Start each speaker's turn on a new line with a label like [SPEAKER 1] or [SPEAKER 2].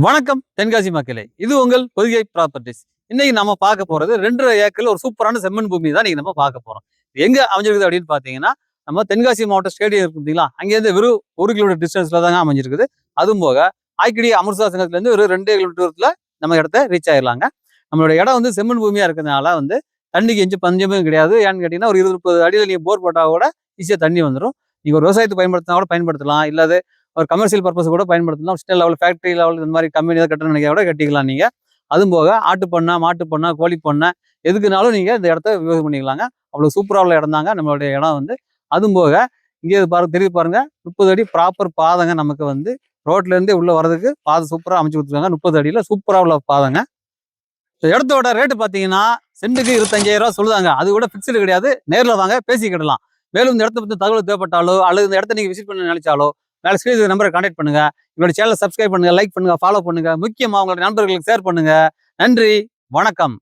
[SPEAKER 1] வணக்கம் தென்காசி மக்களே. இது உங்கள் பொதிகை ப்ராப்பர்ட்டிஸ் இன்னைக்கு நம்ம பார்க்க போறது ரெண்டரை ஏக்கர்ல ஒரு சூப்பரான செம்மண் பூமி தான் இன்னைக்கு நம்ம பார்க்க போறோம். எங்க அமைஞ்சிருக்குது அப்படின்னு பாத்தீங்கன்னா நம்ம தென்காசி மாவட்ட ஸ்டேடியம் இருக்கு பார்த்தீங்களா? அங்கேருந்து வெறும் ஒரு கிலோமீட்டர் டிஸ்டன்ஸ்ல தாங்க அமைஞ்சிருக்குது. அதுவும் போக ஆய்க்கடி அமிர்தா சங்கத்துல இருந்து ஒரு ரெண்டு கிலோமீட்டர் தூரத்துல நம்ம இடத்த ரீச் ஆயிடலாங்க நம்மளோட இடம் வந்து செம்மண் பூமியா இருக்கிறதுனால வந்து தண்ணிக்கு எஞ்சி பஞ்சமும் கிடையாது. ஏன்னு கேட்டீங்கன்னா ஒரு இருபது முப்பது அடியில் நீங்கள் போர் போட்டால் கூட ஈஸியாக தண்ணி வந்துடும் நீங்கள் ஒரு விவசாயத்தை பயன்படுத்தினா கூட பயன்படுத்தலாம். இல்லாத ஒரு கமர்ஷியல் பர்பஸ் கூட பயன்படுத்தலாம். ஸ்டேட் லெவல் ஃபேக்டரி லெவல் இந்த மாதிரி கம்பெனி ஏதாவது கட்டணும் நினைக்க கூட கட்டிக்கலாம் நீங்கள் அதுவும் போக ஆட்டு பண்ணா மாட்டு பண்ணா கோழி பண்ணை எதுக்குனாலும் நீங்கள் இந்த இடத்த யூஸ் பண்ணிக்கலாங்க. அவ்வளோ சூப்பராக உள்ள இடம் தாங்க நம்மளுடைய இடம் வந்து. அதுவும் போக இங்கே பாரு தெரிவி தெரியுது பாருங்க முப்பது அடி ப்ராப்பர் பாதைங்க நமக்கு வந்து. ரோட்லேருந்தே உள்ளே வர்றதுக்கு பாதை சூப்பராக அமைச்சு கொடுத்துருக்காங்க. முப்பது அடியில் சூப்பராக உள்ள பாதைங்க. இடத்தோட ரேட்டு பார்த்தீங்கன்னா சென்ட்டுக்கு இருபத்தஞ்சாயிரம் ரூபா சொல்லுதாங்க. அது கூட ஃபிக்ஸ்டு கிடையாது. நேரில் வாங்க பேசிக்கிடலாம். மேலும் இந்த இடத்த பற்றி தகவல் தேவைப்பட்டாலோ அல்லது இந்த இடத்த நீங்கள் விசிட் பண்ண நினைச்சாலோ மேலே ஸ்க்ரீன் நம்பரை கான்டாக்ட் பண்ணுங்க. எங்களோட சேனலை சப்ஸ்கிரைப் பண்ணுங்க லைக் பண்ணுங்க ஃபாலோ பண்ணுங்க. முக்கியமா உங்களோட நண்பர்களுக்கு ஷேர் பண்ணுங்க. நன்றி வணக்கம்.